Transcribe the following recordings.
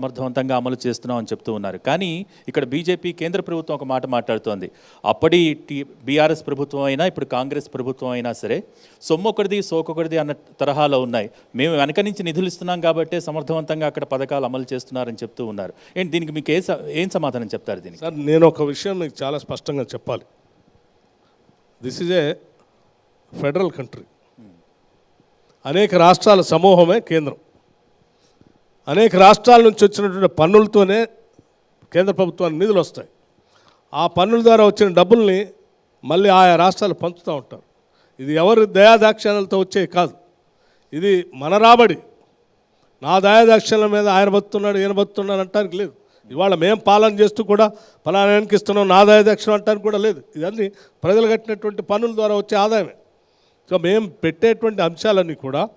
సమర్థవంతంగా అమలు చేస్తున్నాం అని చెప్తూ ఉన్నారు. కానీ ఇక్కడ బీజేపీ కేంద్ర ప్రభుత్వం ఒక మాట మాట్లాడుతోంది. అప్పటి టీ బీఆర్ఎస్ ప్రభుత్వం అయినా ఇప్పుడు కాంగ్రెస్ ప్రభుత్వం అయినా సరే సొమ్మొకటిది సోకొకటిది అన్న తరహాలో ఉన్నాయి. మేము వెనక నుంచి నిధులు ఇస్తున్నాం కాబట్టే సమర్థవంతంగా అక్కడ పథకాలు అమలు చేస్తున్నారని చెప్తూ ఉన్నారు. ఏంటి దీనికి మీకు ఏ ఏం సమాధానం చెప్తారు దీనికి? సార్ నేను ఒక విషయం మీకు చాలా స్పష్టంగా చెప్పాలి. This is a federal country అనేక రాష్ట్రాల సమూహమే కేంద్రం. అనేక రాష్ట్రాల నుంచి వచ్చినటువంటి పన్నులతోనే కేంద్ర ప్రభుత్వానికి నిధులు వస్తాయి. ఆ పన్నుల ద్వారా వచ్చిన డబ్బుల్ని మళ్ళీ ఆయా రాష్ట్రాలు పంచుతూ ఉంటారు. ఇది ఎవరి దయాదాక్షిణ్యాలతో వచ్చే కాదు. ఇది మన రాబడి. నా దయాదాక్షిణ్యాల మీద ఆయన బతున్నాడు ఈయన బతున్నాడు అంటానికి లేదు. ఇవాళ మేము పాలన చేస్తూ కూడా ఫలానానికి ఇస్తున్నాం నా దయాదాక్షిణ్యం అంటానికి కూడా లేదు. ఇదన్నీ ప్రజలు కట్టినటువంటి పన్నుల ద్వారా వచ్చే ఆదాయమే. సో మేము పెట్టేటువంటి అంశాలన్నీ కూడా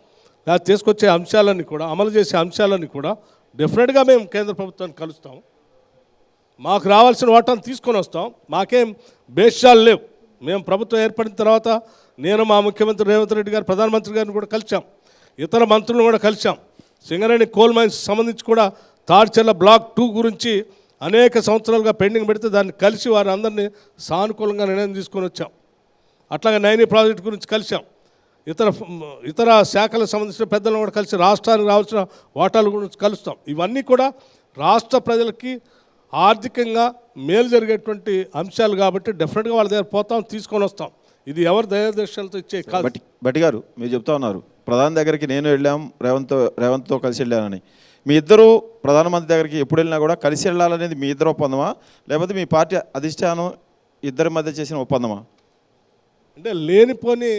లేదా తీసుకొచ్చే అంశాలన్నీ కూడా అమలు చేసే అంశాలన్నీ కూడా డెఫినెట్గా మేము కేంద్ర ప్రభుత్వాన్ని కలుస్తాం. మాకు రావాల్సిన వాటాన్ని తీసుకొని వస్తాం. మాకేం భేషాలు లేవు. మేము ప్రభుత్వం ఏర్పడిన తర్వాత నేను మా ముఖ్యమంత్రి రేవంత్ రెడ్డి గారు ప్రధానమంత్రి గారిని కూడా కలిసాం ఇతర మంత్రులను కూడా కలిసాం సింగరేణి కోల్ మైన్స్ సంబంధించి కూడా తాడ్చెల్ల బ్లాక్ టూ గురించి అనేక సంవత్సరాలుగా పెండింగ్ పెడితే దాన్ని కలిసి వారి అందరినీ సానుకూలంగా నిర్ణయం తీసుకొని వచ్చాం. అట్లాగే నైని ప్రాజెక్ట్ గురించి కలిసాం ఇతర ఇతర శాఖలకు సంబంధించిన పెద్దలను కూడా కలిసి రాష్ట్రానికి రావాల్సిన వాటాల గురించి కలుస్తాం. ఇవన్నీ కూడా రాష్ట్ర ప్రజలకి ఆర్థికంగా మేలు జరిగేటువంటి అంశాలు కాబట్టి డెఫినెట్గా వాళ్ళ దగ్గర పోతాం తీసుకొని వస్తాం. ఇది ఎవరి దయాదర్శనాలతో ఇచ్చే కాదు. బట్టి బట్టి గారు మీరు చెప్తా ఉన్నారు. ప్రధాని దగ్గరికి నేను వెళ్ళాం రేవంత్ రేవంత్తో కలిసి వెళ్ళానని. మీ ఇద్దరు ప్రధానమంత్రి దగ్గరికి ఎప్పుడు వెళ్ళినా కూడా కలిసి వెళ్ళాలనేది మీ ఇద్దరు ఒప్పందమా? లేకపోతే మీ పార్టీ అధిష్టానం ఇద్దరి మధ్య చేసిన ఒప్పందమా? అంటే లేనిపోని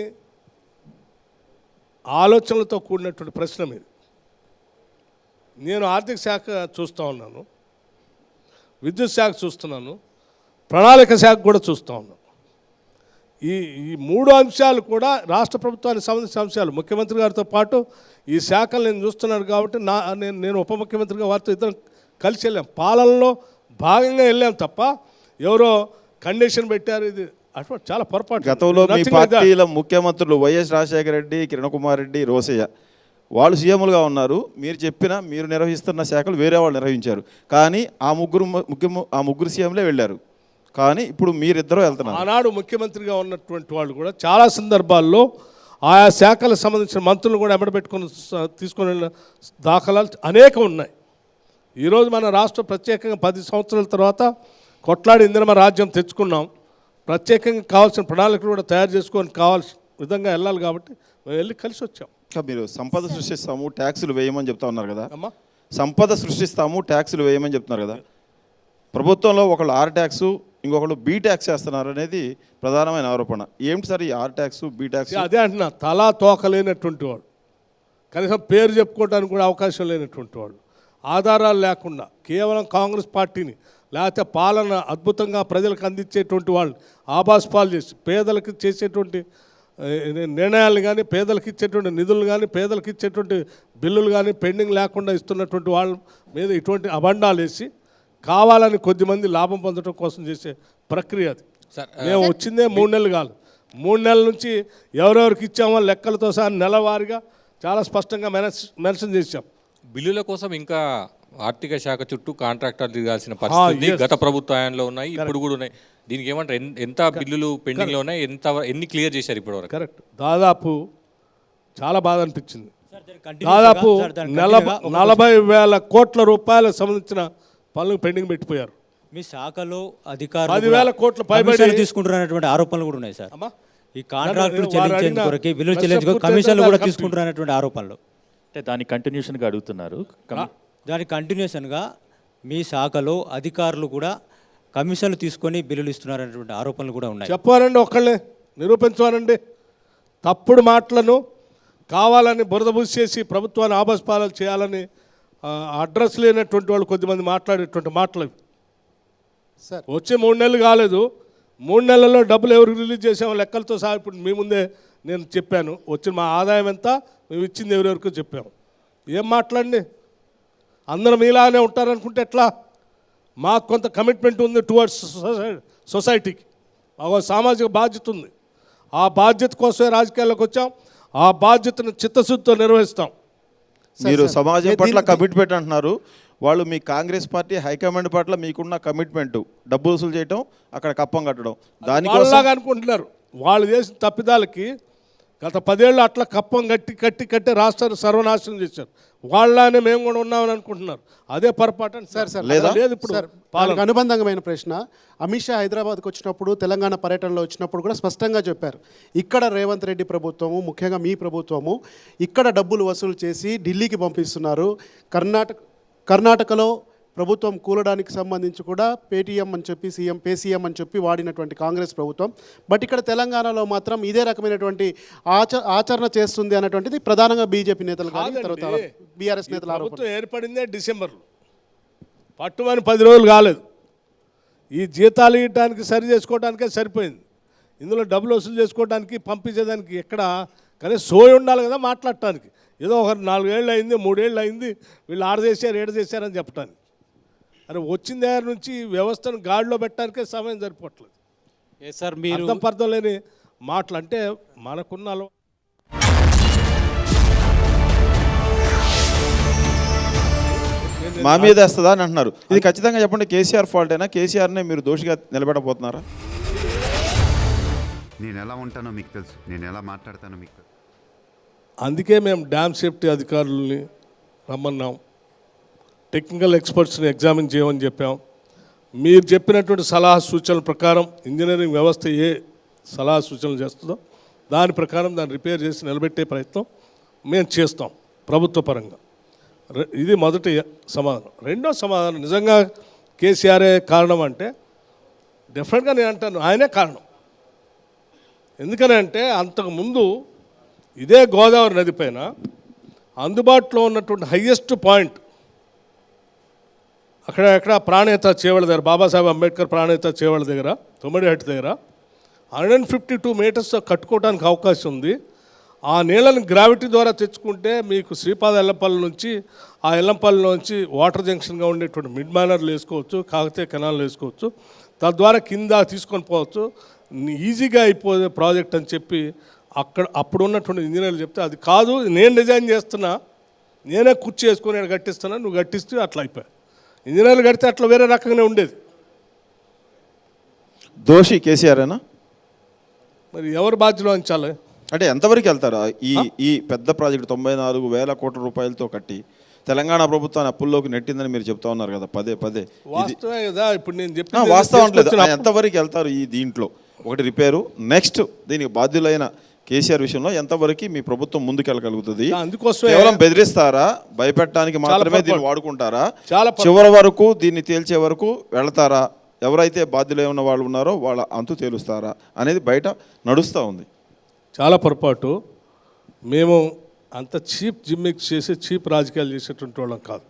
ఆలోచనలతో కూడినటువంటి ప్రశ్న మీది. నేను ఆర్థిక శాఖ చూస్తూ ఉన్నాను. విద్యుత్ శాఖ చూస్తున్నాను. ప్రణాళిక శాఖ కూడా చూస్తూ ఉన్నాను. ఈ ఈ మూడు అంశాలు కూడా రాష్ట్ర ప్రభుత్వానికి సంబంధించిన అంశాలు. ముఖ్యమంత్రి గారితో పాటు ఈ శాఖలు నేను చూస్తున్నాను కాబట్టి నా నేను నేను ఉప ముఖ్యమంత్రిగా వారితో ఇద్దరం కలిసి వెళ్ళాం. పాలనలో భాగంగా వెళ్ళాం తప్ప ఎవరో కండిషన్ పెట్టారు ఇది చాలా పొరపాటు. గతంలో మీ. పార్టీల ముఖ్యమంత్రులు వైఎస్ రాజశేఖర రెడ్డి కిరణ్ కుమార్ రెడ్డి రోసయ్య వాళ్ళు సీఎంలుగా ఉన్నారు. మీరు చెప్పిన మీరు నిర్వహిస్తున్న శాఖలు వేరే వాళ్ళు నిర్వహించారు. కానీ ఆ ముగ్గురు ముఖ్య ఆ ముగ్గురు సీఎంలే వెళ్ళారు. కానీ ఇప్పుడు మీరిద్దరూ వెళ్తున్నారు. ఆనాడు ముఖ్యమంత్రిగా ఉన్నటువంటి వాళ్ళు కూడా చాలా సందర్భాల్లో ఆయా శాఖలకు సంబంధించిన మంత్రులు కూడా ఎమ్మడబెట్టుకొని స- తీసుకొని వెళ్ళిన దాఖలాలు అనేకం ఉన్నాయి. ఈరోజు మన రాష్ట్రం ప్రత్యేకంగా పది సంవత్సరాల తర్వాత కొట్లాడి ఇందిరమ రాజ్యం తెచ్చుకున్నాం. ప్రత్యేకంగా కావాల్సిన ప్రణాళికలు కూడా తయారు చేసుకొని కావాల్సిన విధంగా వెళ్ళాలి కాబట్టి మేము వెళ్ళి కలిసి వచ్చాం. మీరు సంపద సృష్టిస్తాము ట్యాక్సులు వేయమని చెప్తా ఉన్నారు కదా. సంపద సృష్టిస్తాము ట్యాక్సులు వేయమని చెప్తున్నారు కదా. ప్రభుత్వంలో ఒకళ్ళు ఆర్ ట్యాక్స్ ఇంకొకళ్ళు బీ ట్యాక్స్ చేస్తున్నారు అనేది ప్రధానమైన ఆరోపణ. ఏమిటి సార్ ఈ ఆర్ ట్యాక్స్ బీ ట్యాక్స్? అదే అంటున్నా తలా తోక లేనటువంటి వాడు. కనీసం పేరు చెప్పుకోవడానికి కూడా అవకాశం లేనటువంటి వాడు. ఆధారాలు లేకుండా కేవలం కాంగ్రెస్ పార్టీని లేకపోతే పాలన అద్భుతంగా ప్రజలకు అందించేటువంటి వాళ్ళు ఆభాస్పాలు చేసి పేదలకు చేసేటువంటి నిర్ణయాలు కానీ పేదలకు ఇచ్చేటువంటి నిధులు కానీ పేదలకు ఇచ్చేటువంటి బిల్లులు కానీ పెండింగ్ లేకుండా ఇస్తున్నటువంటి వాళ్ళ మీద ఇటువంటి అబండాలు వేసి కావాలని కొద్దిమంది లాభం పొందడం కోసం చేసే ప్రక్రియ అది. సార్ మేము వచ్చిందే మూడు నెలలు కాదు. మూడు నెలల నుంచి ఎవరెవరికి ఇచ్చామో లెక్కలతో సహా నెలవారీగా చాలా స్పష్టంగా మెన్షన్ చేశాం. బిల్లుల కోసం ఇంకా ఆర్థిక శాఖ చుట్టూ కాంట్రాక్టర్ తిరగాల్సిన పరిస్థితి. గత ప్రభుత్వంలో ఉన్నాయి ఇప్పుడు కూడా ఉన్నాయి. దీనికి ఏమంటారు? ఎన్- ఎంత బిల్లులు పెండింగ్లో ఉన్నాయి? ఎంత ఎన్ని క్లియర్ చేశారు ఇప్పటి వరకు? కరెక్ట్ దాదాపు చాలా బాధ అనిపించింది. సార్, దానికి continuous దాదాపు నలభై వేల కోట్ల రూపాయలకు సంబంధించిన పనులు పెండింగ్ పెట్టిపోయారు. మీ శాఖలో అధికారులు పదివేల కోట్ల పైబడి- తీసుకుంటున్నటువంటి ఆరోపణలు కూడా ఉన్నాయి సార్ అమ్మా. ఈ కాంట్రాక్టులు చెల్లించేందుకు కొరకే బిల్లులు చెల్లించుకో కమిషన్లు కూడా తీసుకుంటున్నటువంటి ఆరోపణలు. అంటే దాని కంటిన్యూషన్గా అడుగుతున్నారు. కమ్- దాని కంటిన్యూషన్గా మీ శాఖలో అధికారులు కూడా కమిషన్లు తీసుకొని బిల్లులు ఇస్తున్నారనేటువంటి ఆరోపణలు కూడా ఉన్నాయి. చెప్పారండి ఒక్కళ్ళే నిరూపించవారండి తప్పుడు మాటలను కావాలని బురద చేసి ప్రభుత్వాన్ని ఆభస్పాలు చేయాలని అడ్రస్ లేనటువంటి వాళ్ళు కొద్దిమంది మాట్లాడేటువంటి మాటలు. సార్. వచ్చి మూడు నెలలు కాలేదు. మూడు నెలల్లో డబ్బులు ఎవరికి రిలీజ్ చేసామో లెక్కలతో సహా ఇప్పుడు మీ ముందే నేను చెప్పాను. వచ్చిన మా ఆదాయం ఎంత మేము ఇచ్చింది ఎవరెవరికో చెప్పాము. ఏం మాట్లాడండి? అందరం మీలానే ఉంటారనుకుంటే ఎట్లా? మాకు కొంత కమిట్మెంట్ ఉంది టువర్డ్స్ సొసైటీకి మాకు సామాజిక బాధ్యత ఉంది. ఆ బాధ్యత కోసమే రాజకీయాల్లోకి వచ్చాం. ఆ బాధ్యతను చిత్తశుద్ధితో నిర్వహిస్తాం మీరు. సమాజం పట్ల దీనికి- కమిట్మెంట్ అంటున్నారు. వాళ్ళు మీ కాంగ్రెస్ పార్టీ హైకమాండ్ పట్ల మీకున్న కమిట్మెంట్ డబ్బు వసూలు చేయటం అక్కడ కప్పం కట్టడం. దానికోసం వాళ్ళలాగా అనుకుంటున్నారు. వాళ్ళు చేసిన తప్పిదాలకి గత పదేళ్ళు అట్లా కప్పం కట్టి కట్టి కట్టి రాష్ట్రాన్ని సర్వనాశనం చేశారు. వాళ్ళనే మేము కూడా ఉన్నామని అనుకుంటున్నారు. అదే పొరపాటు అని సార్ సార్ లేదా? లేదు ఇప్పుడు దానికి అనుబంధమైన ప్రశ్న. అమిత్ షా హైదరాబాద్కి వచ్చినప్పుడు తెలంగాణ పర్యటనలో వచ్చినప్పుడు కూడా స్పష్టంగా చెప్పారు. ఇక్కడ రేవంత్ రెడ్డి ప్రభుత్వము ముఖ్యంగా మీ ప్రభుత్వము ఇక్కడ డబ్బులు వసూలు చేసి ఢిల్లీకి పంపిస్తున్నారు. కర్ణాటక కర్ణాటకలో ప్రభుత్వం కూలడానికి సంబంధించి కూడా పేటీఎం అని చెప్పి సీఎం పేసీఎం అని చెప్పి వాడినటువంటి కాంగ్రెస్ ప్రభుత్వం. బట్ ఇక్కడ తెలంగాణలో మాత్రం ఇదే రకమైనటువంటి ఆచ ఆచరణ చేస్తుంది అన్నటువంటిది ప్రధానంగా బీజేపీ నేతలు కానీ తర్వాత. బీఆర్ఎస్ నేతలు ప్రభుత్వం ఏర్పడిందే డిసెంబర్లో. పట్టుమని పది రోజులు కాలేదు. ఈ జీతాలు ఇవ్వడానికి సరి చేసుకోవడానికే సరిపోయింది. ఇందులో డబ్బులు వసూలు చేసుకోవడానికి పంపించేదానికి ఎక్కడ కానీ సోయి ఉండాలి కదా మాట్లాడటానికి. ఏదో ఒక నాలుగేళ్ళు అయింది మూడేళ్ళు అయింది వీళ్ళు ఆడ చేశారు ఏడు చేశారని చెప్పడానికి అరే వచ్చిన దగ్గర నుంచి వ్యవస్థను గాడిలో పెట్టడానికే సమయం సరిపోవట్లేదు. సార్ మీరు అర్థం పర్థం లేని మాటలు అంటే మనకున్న మా మీద వేస్తుందా అని అంటున్నారు. ఇది ఖచ్చితంగా చెప్పండి కేసీఆర్ ఫాల్ట్ అయినా కేసీఆర్నే మీరు దోషిగా నిలబెట్టబోతున్నారా? నేను ఎలా ఉంటానో మీకు తెలుసు. నేను ఎలా మాట్లాడతానో మీకు అందుకే మేము డ్యామ్ సేఫ్టీ అధికారులని రమ్మన్నాం. టెక్నికల్ ఎక్స్పర్ట్స్ని ఎగ్జామిన్ చేయమని చెప్పాం. మీరు చెప్పినటువంటి సలహా సూచనల ప్రకారం ఇంజనీరింగ్ వ్యవస్థ ఏ సలహా సూచనలు చేస్తుందో దాని ప్రకారం దాన్ని రిపేర్ చేసి నిలబెట్టే ప్రయత్నం మేము చేస్తాం ప్రభుత్వ పరంగా. ఇది మొదటి సమాధానం. రెండో సమాధానం నిజంగా కేసీఆరే కారణం అంటే డెఫినెట్గా నేను అంటాను ఆయనే కారణం. ఎందుకని అంటే అంతకుముందు ఇదే గోదావరి నది పైన అందుబాటులో ఉన్నటువంటి హయ్యెస్ట్ పాయింట్ అక్కడ ఎక్కడ ప్రాణేత చేవల దగ్గర బాబాసాహెబ్ అంబేద్కర్ ప్రాణేత చేవల దగ్గర తొమ్మిడిహట్ దగ్గర hundred and fifty two meters కట్టుకోవడానికి అవకాశం ఉంది. ఆ నీళ్ళని గ్రావిటీ ద్వారా తెచ్చుకుంటే మీకు శ్రీపాద ఎల్లంపల్లి నుంచి ఆ ఎల్లంపల్లి నుంచి వాటర్ జంక్షన్గా ఉండేటువంటి మిడ్ మైనర్లు వేసుకోవచ్చు కాకతీయ కెనాల్ వేసుకోవచ్చు. తద్వారా కింద తీసుకొని పోవచ్చు. ఈజీగా అయిపోయే ప్రాజెక్ట్ అని చెప్పి అక్కడ అప్పుడు ఉన్నటువంటి ఇంజనీర్లు చెప్తే అది కాదు నేను డిజైన్ చేస్తున్నా నేనే కుర్చీ వేసుకొని కట్టిస్తున్నా నువ్వు కట్టిస్తే అట్లా అయిపోయాయి. ఇంజనీర్లు కడితే అట్లా వేరే రకంగానే ఉండేది. దోషి కేసీఆరేనా? మరి ఎవరు బాధ్యత వహించాలి? అంటే ఎంతవరకు వెళ్తారు? ఈ ఈ పెద్ద ప్రాజెక్ట్ తొంభై నాలుగు వేల కోట్ల రూపాయలతో కట్టి తెలంగాణ ప్రభుత్వాన్ని అప్పుల్లోకి నెట్టిందని మీరు చెప్తా ఉన్నారు కదా పదే పదే. వాస్తవమే కదా ఇప్పుడు నేను ఆ, చెప్పి వాస్తవం ఎంతవరకు వెళ్తారు ఈ దీంట్లో? ఒకటి రిపేరు నెక్స్ట్ దీనికి బాధ్యులైన కేసీఆర్ విషయంలో ఎంతవరకు మీ ప్రభుత్వం ముందుకెళ్ళగలుగుతుంది? ఆ, అందుకోసమే- కేవలం బెదిరిస్తారా? భయపెట్టడానికి మాత్రమే. దీన్ని వాడుకుంటారా? చాలా. చివరి వరకు దీన్ని తేల్చే వరకు వెళతారా? ఎవరైతే బాధ్యులై ఉన్న వాళ్ళు ఉన్నారో వాళ్ళ అంతు తేలుస్తారా? అనేది బయట నడుస్తూ ఉంది. చాలా పొరపాటు. మేము అంత చీప్ జిమ్మిక్స్ చేసి చీప్ రాజకీయాలు చేసేటువంటి వాళ్ళం కాదు.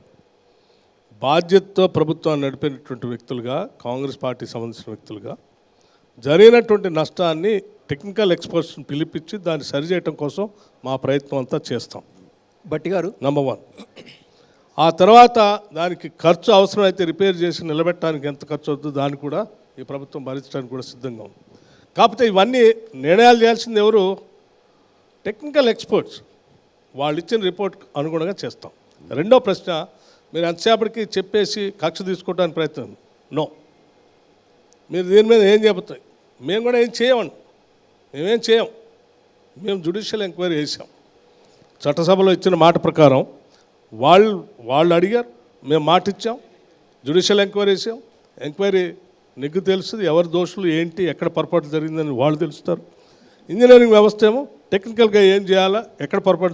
బాధ్యతతో ప్రభుత్వాన్ని నడిపినటువంటి వ్యక్తులుగా కాంగ్రెస్ పార్టీ సంబంధించిన వ్యక్తులుగా జరిగినటువంటి నష్టాన్ని టెక్నికల్ ఎక్స్పర్ట్స్ని పిలిపించి దాన్ని సరిచేయటం కోసం మా ప్రయత్నం అంతా చేస్తాం. భట్టి గారు? నంబర్ వన్ ఆ తర్వాత దానికి ఖర్చు అవసరమైతే రిపేర్ చేసి నిలబెట్టడానికి ఎంత ఖర్చు అవుతుందో దాన్ని కూడా ఈ ప్రభుత్వం భరించడానికి కూడా సిద్ధంగా ఉంది. కాకపోతే ఇవన్నీ నిర్ణయాలు చేయాల్సింది ఎవరు? టెక్నికల్ ఎక్స్పర్ట్స్ వాళ్ళు ఇచ్చిన రిపోర్ట్ అనుగుణంగా చేస్తాం. రెండో ప్రశ్న మీరు ఎంతసేపటికి చెప్పేసి కక్ష తీసుకోవడానికి ప్రయత్నం? నో మీరు దీని మీద ఏం చెబుతాయి మేము కూడా ఏం చేయమండి. మేమేం చేయం. మేము జుడిషియల్ ఎంక్వైరీ చేసాం చట్టసభలో ఇచ్చిన మాట ప్రకారం వాళ్ళు వాళ్ళు అడిగారు మేము మాట ఇచ్చాం జుడిషియల్ ఎంక్వైరీ చేసాం ఎంక్వైరీ నీకు తెలుస్తుంది ఎవరి దోషులు ఏంటి ఎక్కడ పొరపాటు జరిగిందని వాళ్ళు తెలుస్తారు. ఇంజనీరింగ్ వ్యవస్థ ఏమో టెక్నికల్గా ఏం చేయాలా ఎక్కడ పొరపాటు